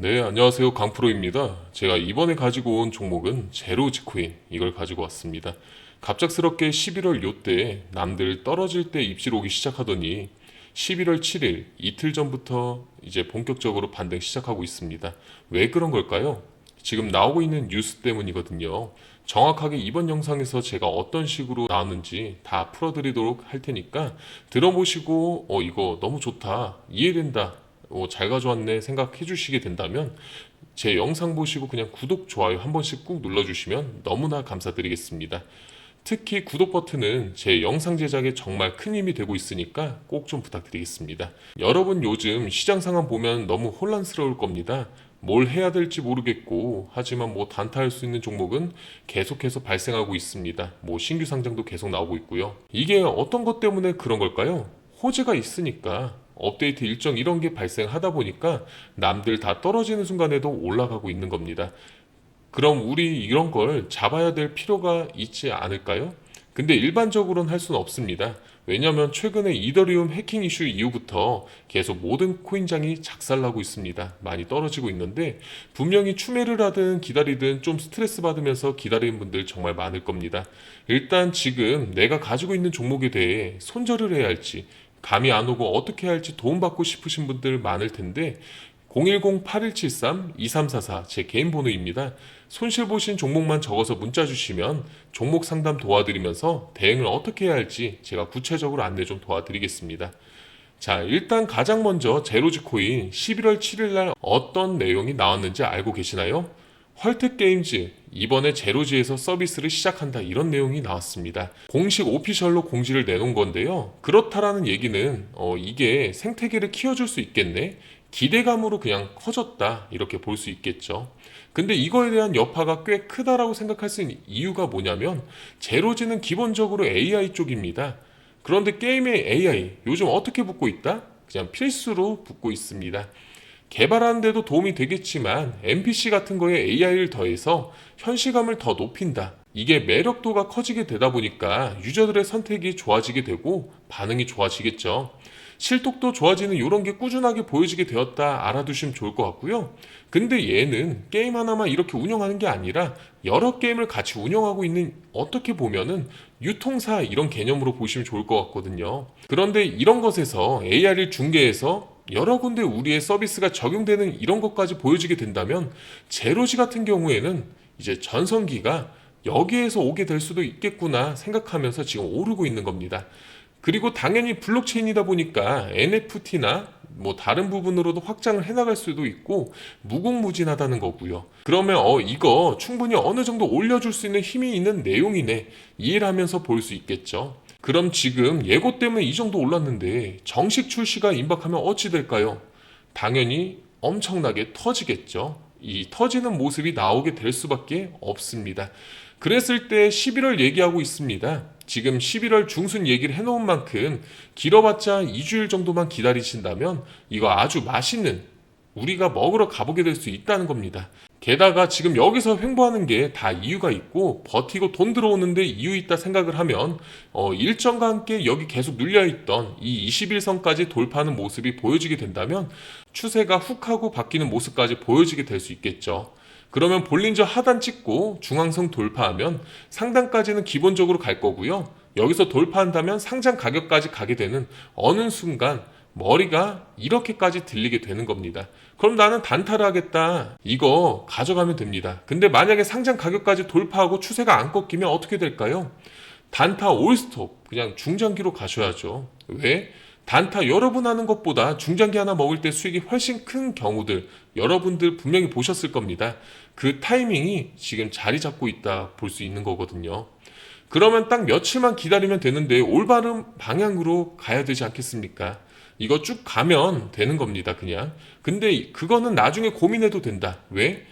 네, 안녕하세요. 강프로입니다. 제가 이번에 가지고 온 종목은 제로지코인 이걸 가지고 왔습니다. 갑작스럽게 11월 요때 남들 떨어질 때 입질 오기 시작하더니 11월 7일 이틀 전부터 이제 본격적으로 반등 시작하고 있습니다. 왜 그런 걸까요? 지금 나오고 있는 뉴스 때문이거든요. 정확하게 이번 영상에서 제가 어떤 식으로 나왔는지 다 풀어드리도록 할 테니까 들어보시고 어 이거 너무 좋다 이해된다 어, 잘 가져왔네 생각해 주시게 된다면 제 영상 보시고 그냥 구독 좋아요 한 번씩 꾹 눌러주시면 너무나 감사드리겠습니다. 특히 구독 버튼은 제 영상 제작에 정말 큰 힘이 되고 있으니까 꼭 좀 부탁드리겠습니다. 여러분 요즘 시장 상황 보면 너무 혼란스러울 겁니다. 뭘 해야 될지 모르겠고 하지만 뭐 단타할 수 있는 종목은 계속해서 발생하고 있습니다. 뭐 신규 상장도 계속 나오고 있고요. 이게 어떤 것 때문에 그런 걸까요? 호재가 있으니까 업데이트 일정 이런 게 발생하다 보니까 남들 다 떨어지는 순간에도 올라가고 있는 겁니다. 그럼 우리 이런 걸 잡아야 될 필요가 있지 않을까요? 근데 일반적으로는 할 수는 없습니다. 왜냐하면 최근에 이더리움 해킹 이슈 이후부터 계속 모든 코인장이 작살나고 있습니다. 많이 떨어지고 있는데 분명히 추매를 하든 기다리든 좀 스트레스 받으면서 기다리는 분들 정말 많을 겁니다. 일단 지금 내가 가지고 있는 종목에 대해 손절을 해야 할지 감이 안 오고 어떻게 할지 도움받고 싶으신 분들 많을 텐데 010-8173-2344 제 개인 번호입니다. 손실 보신 종목만 적어서 문자 주시면 종목 상담 도와드리면서 대응을 어떻게 해야 할지 제가 구체적으로 안내 좀 도와드리겠습니다. 자, 일단 가장 먼저 제로지 코인 11월 7일 날 어떤 내용이 나왔는지 알고 계시나요? 헐트 게임즈 이번에 제로지에서 서비스를 시작한다 이런 내용이 나왔습니다. 공식 오피셜로 공지를 내놓은 건데요. 그렇다라는 얘기는 어, 이게 생태계를 키워줄 수 있겠네. 기대감으로 그냥 커졌다 이렇게 볼 수 있겠죠. 근데 이거에 대한 여파가 꽤 크다라고 생각할 수 있는 이유가 뭐냐면 제로지는 기본적으로 AI 쪽입니다. 그런데 게임의 AI 요즘 어떻게 붙고 있다? 그냥 필수로 붙고 있습니다. 개발하는데도 도움이 되겠지만 NPC 같은 거에 AI를 더해서 현실감을 더 높인다. 이게 매력도가 커지게 되다 보니까 유저들의 선택이 좋아지게 되고 반응이 좋아지겠죠. 실톡도 좋아지는 이런 게 꾸준하게 보여지게 되었다 알아두시면 좋을 것 같고요. 근데 얘는 게임 하나만 이렇게 운영하는 게 아니라 여러 게임을 같이 운영하고 있는 어떻게 보면은 유통사 이런 개념으로 보시면 좋을 것 같거든요. 그런데 이런 것에서 AI를 중개해서 여러 군데 우리의 서비스가 적용되는 이런 것까지 보여지게 된다면 제로지 같은 경우에는 이제 전성기가 여기에서 오게 될 수도 있겠구나 생각하면서 지금 오르고 있는 겁니다. 그리고 당연히 블록체인이다 보니까 NFT나 뭐 다른 부분으로도 확장을 해나갈 수도 있고 무궁무진하다는 거고요. 그러면 어 이거 충분히 어느 정도 올려줄 수 있는 힘이 있는 내용이네 이해를 하면서 볼 수 있겠죠. 그럼 지금 예고 때문에 이 정도 올랐는데 정식 출시가 임박하면 어찌 될까요? 당연히 엄청나게 터지겠죠. 이 터지는 모습이 나오게 될 수밖에 없습니다. 그랬을 때 11월 얘기하고 있습니다. 지금 11월 중순 얘기를 해놓은 만큼 길어봤자 2주일 정도만 기다리신다면 이거 아주 맛있는 우리가 먹으러 가보게 될 수 있다는 겁니다. 게다가 지금 여기서 횡보하는 게 다 이유가 있고 버티고 돈 들어오는데 이유 있다 생각을 하면 어, 일정과 함께 여기 계속 눌려있던 이 21선까지 돌파하는 모습이 보여지게 된다면 추세가 훅 하고 바뀌는 모습까지 보여지게 될 수 있겠죠. 그러면 볼린저 하단 찍고 중앙선 돌파하면 상단까지는 기본적으로 갈 거고요. 여기서 돌파한다면 상장 가격까지 가게 되는 어느 순간 머리가 이렇게까지 들리게 되는 겁니다. 그럼 나는 단타를 하겠다. 이거 가져가면 됩니다. 근데 만약에 상장 가격까지 돌파하고 추세가 안 꺾이면 어떻게 될까요? 단타 올스톱 그냥 중장기로 가셔야죠. 왜? 단타 여러 분 하는 것보다 중장기 하나 먹을 때 수익이 훨씬 큰 경우들 여러분들 분명히 보셨을 겁니다. 그 타이밍이 지금 자리 잡고 있다 볼 수 있는 거거든요. 그러면 딱 며칠만 기다리면 되는데 올바른 방향으로 가야 되지 않겠습니까? 이거 쭉 가면 되는 겁니다, 그냥. 근데 그거는 나중에 고민해도 된다. 왜?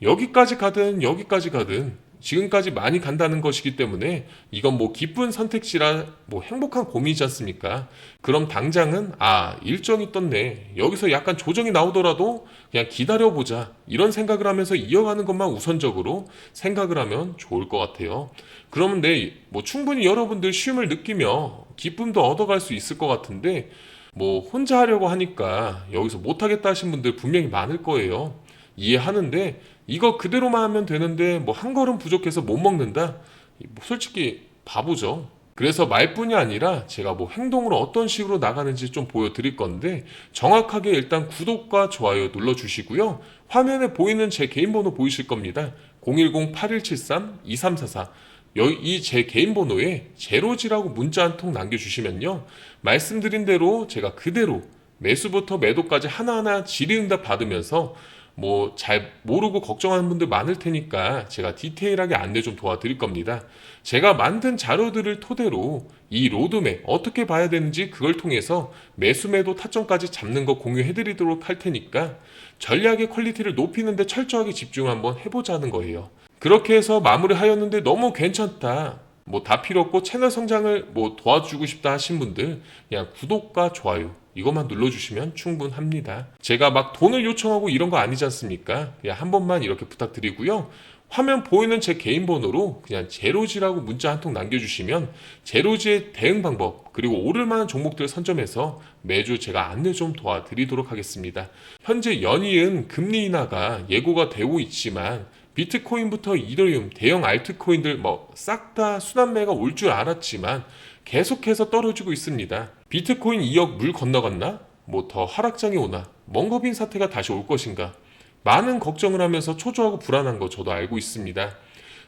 여기까지 가든 여기까지 가든 지금까지 많이 간다는 것이기 때문에 이건 뭐 기쁜 선택지라 뭐 행복한 고민이지 않습니까? 그럼 당장은 아 일정이 떴네 여기서 약간 조정이 나오더라도 그냥 기다려보자 이런 생각을 하면서 이어가는 것만 우선적으로 생각을 하면 좋을 것 같아요. 그러면 내뭐 충분히 여러분들 쉼을 느끼며 기쁨도 얻어갈 수 있을 것 같은데 뭐 혼자 하려고 하니까 여기서 못하겠다 하신 분들 분명히 많을 거예요. 이해하는데 이거 그대로만 하면 되는데 뭐 한 걸음 부족해서 못 먹는다. 뭐 솔직히 바보죠. 그래서 말뿐이 아니라 제가 뭐 행동으로 어떤 식으로 나가는지 좀 보여드릴 건데 정확하게 일단 구독과 좋아요 눌러주시고요. 화면에 보이는 제 개인 번호 보이실 겁니다. 010-8173-2344 이 제 개인 번호에 제로지라고 문자 한 통 남겨주시면요. 말씀드린 대로 제가 그대로 매수부터 매도까지 하나하나 질의응답 받으면서 뭐 잘 모르고 걱정하는 분들 많을 테니까 제가 디테일하게 안내 좀 도와드릴 겁니다. 제가 만든 자료들을 토대로 이 로드맵 어떻게 봐야 되는지 그걸 통해서 매수 매도 타점까지 잡는 거 공유해 드리도록 할 테니까 전략의 퀄리티를 높이는데 철저하게 집중 한번 해보자는 거예요. 그렇게 해서 마무리하였는데 너무 괜찮다. 뭐 다 필요 없고 채널 성장을 뭐 도와주고 싶다 하신 분들 그냥 구독과 좋아요 이것만 눌러주시면 충분합니다. 제가 막 돈을 요청하고 이런 거 아니지 않습니까? 그냥 한 번만 이렇게 부탁드리고요. 화면 보이는 제 개인 번호로 그냥 제로지라고 문자 한 통 남겨주시면 제로지의 대응 방법 그리고 오를 만한 종목들을 선점해서 매주 제가 안내 좀 도와드리도록 하겠습니다. 현재 연이은 금리 인하가 예고가 되고 있지만 비트코인부터 이더리움, 대형 알트코인들 뭐 싹 다 순환매가 올 줄 알았지만 계속해서 떨어지고 있습니다. 비트코인 2억 물 건너갔나? 뭐 더 하락장이 오나? 멍거빈 사태가 다시 올 것인가? 많은 걱정을 하면서 초조하고 불안한 거 저도 알고 있습니다.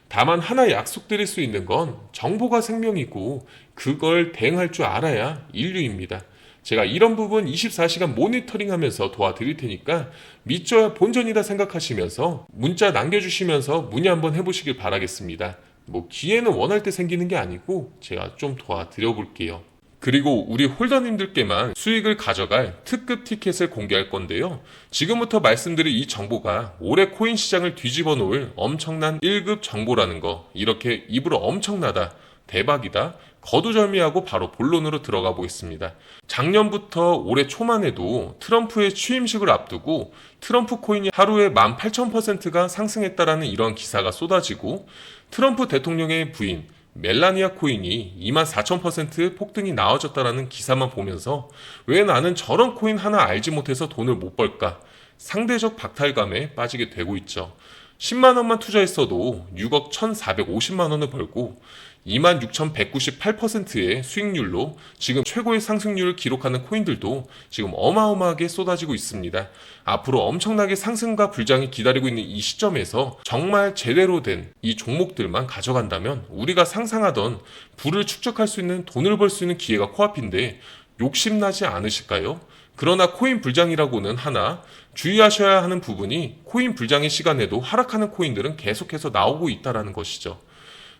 다만 하나 약속드릴 수 있는 건 정보가 생명이고 그걸 대응할 줄 알아야 인류입니다. 제가 이런 부분 24시간 모니터링 하면서 도와드릴 테니까 믿져야 본전이다 생각하시면서 문자 남겨주시면서 문의 한번 해보시길 바라겠습니다. 뭐 기회는 원할 때 생기는 게 아니고 제가 좀 도와드려 볼게요. 그리고 우리 홀더님들께만 수익을 가져갈 특급 티켓을 공개할 건데요. 지금부터 말씀드릴 이 정보가 올해 코인 시장을 뒤집어 놓을 엄청난 1급 정보라는 거. 이렇게 입으로 엄청나다, 대박이다, 거두절미하고 바로 본론으로 들어가 보겠습니다. 작년부터 올해 초만 해도 트럼프의 취임식을 앞두고 트럼프 코인이 하루에 18,000%가 상승했다라는 이런 기사가 쏟아지고 트럼프 대통령의 부인 멜라니아 코인이 24,000% 폭등이 나와졌다라는 기사만 보면서 왜 나는 저런 코인 하나 알지 못해서 돈을 못 벌까? 상대적 박탈감에 빠지게 되고 있죠. 10만 원만 투자했어도 6억 1,450만 원을 벌고 26,198%의 수익률로 지금 최고의 상승률을 기록하는 코인들도 지금 어마어마하게 쏟아지고 있습니다. 앞으로 엄청나게 상승과 불장이 기다리고 있는 이 시점에서 정말 제대로 된 이 종목들만 가져간다면 우리가 상상하던 부를 축적할 수 있는 돈을 벌 수 있는 기회가 코앞인데 욕심나지 않으실까요? 그러나 코인 불장이라고는 하나 주의하셔야 하는 부분이 코인 불장의 시간에도 하락하는 코인들은 계속해서 나오고 있다라는 것이죠.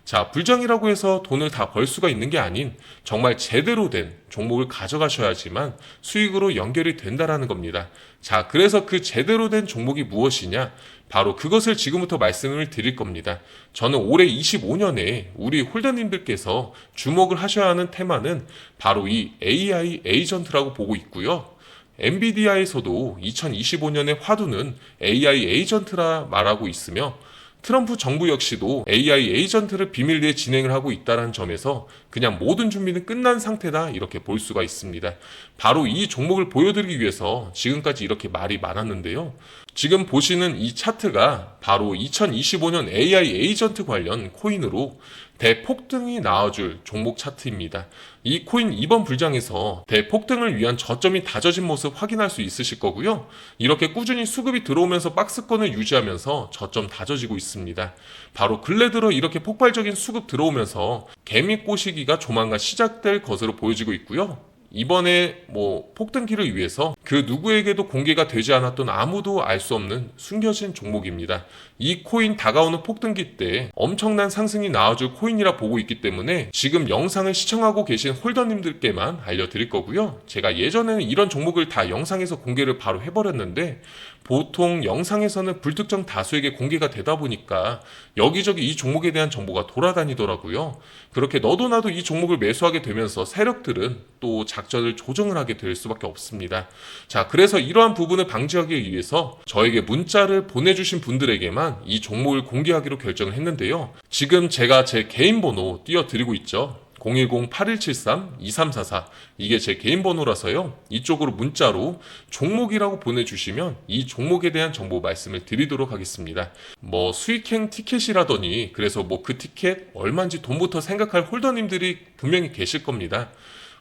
자, 불장이라고 해서 돈을 다 벌 수가 있는 게 아닌 정말 제대로 된 종목을 가져가셔야지만 수익으로 연결이 된다라는 겁니다. 자, 그래서 그 제대로 된 종목이 무엇이냐? 바로 그것을 지금부터 말씀을 드릴 겁니다. 저는 올해 25년에 우리 홀더님들께서 주목을 하셔야 하는 테마는 바로 이 AI 에이전트라고 보고 있고요. 엔비디아에서도 2025년의 화두는 AI 에이전트라 말하고 있으며 트럼프 정부 역시도 AI 에이전트를 비밀리에 진행을 하고 있다는 점에서 그냥 모든 준비는 끝난 상태다 이렇게 볼 수가 있습니다. 바로 이 종목을 보여드리기 위해서 지금까지 이렇게 말이 많았는데요. 지금 보시는 이 차트가 바로 2025년 AI 에이전트 관련 코인으로 대폭등이 나와줄 종목 차트입니다. 이 코인 이번 불장에서 대폭등을 위한 저점이 다져진 모습 확인할 수 있으실 거고요. 이렇게 꾸준히 수급이 들어오면서 박스권을 유지하면서 저점 다져지고 있습니다. 바로 근래 들어 이렇게 폭발적인 수급 들어오면서 개미 꼬시기가 조만간 시작될 것으로 보여지고 있고요. 이번에 뭐 폭등기를 위해서 그 누구에게도 공개가 되지 않았던 아무도 알 수 없는 숨겨진 종목입니다. 이 코인 다가오는 폭등기 때 엄청난 상승이 나와줄 코인이라 보고 있기 때문에 지금 영상을 시청하고 계신 홀더님들께만 알려드릴 거고요. 제가 예전에는 이런 종목을 다 영상에서 공개를 바로 해버렸는데 보통 영상에서는 불특정 다수에게 공개가 되다 보니까 여기저기 이 종목에 대한 정보가 돌아다니더라고요. 그렇게 너도 나도 이 종목을 매수하게 되면서 세력들은 또 작전을 조정을 하게 될 수밖에 없습니다. 자, 그래서 이러한 부분을 방지하기 위해서 저에게 문자를 보내주신 분들에게만 이 종목을 공개하기로 결정을 했는데요. 지금 제가 제 개인 번호 띄워드리고 있죠. 010-8173-2344 이게 제 개인 번호라서요. 이쪽으로 문자로 종목이라고 보내주시면 이 종목에 대한 정보 말씀을 드리도록 하겠습니다. 뭐 수익행 티켓이라더니 그래서 뭐 그 티켓 얼마인지 돈부터 생각할 홀더님들이 분명히 계실 겁니다.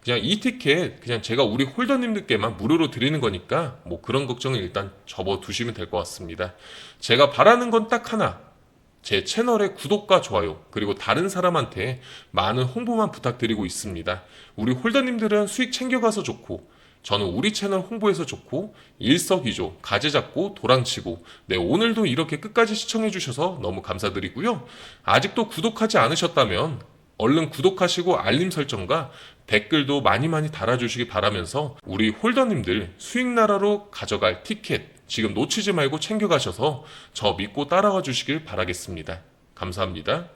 그냥 이 티켓 그냥 제가 우리 홀더님들께만 무료로 드리는 거니까 뭐 그런 걱정을 일단 접어 두시면 될 것 같습니다. 제가 바라는 건 딱 하나. 제 채널의 구독과 좋아요, 그리고 다른 사람한테 많은 홍보만 부탁드리고 있습니다. 우리 홀더님들은 수익 챙겨가서 좋고, 저는 우리 채널 홍보해서 좋고, 일석이조, 가재 잡고, 도랑치고, 네, 오늘도 이렇게 끝까지 시청해 주셔서 너무 감사드리고요. 아직도 구독하지 않으셨다면, 얼른 구독하시고 알림 설정과 댓글도 많이 많이 달아주시기 바라면서 우리 홀더님들 수익나라로 가져갈 티켓 지금 놓치지 말고 챙겨가셔서 저 믿고 따라와 주시길 바라겠습니다. 감사합니다.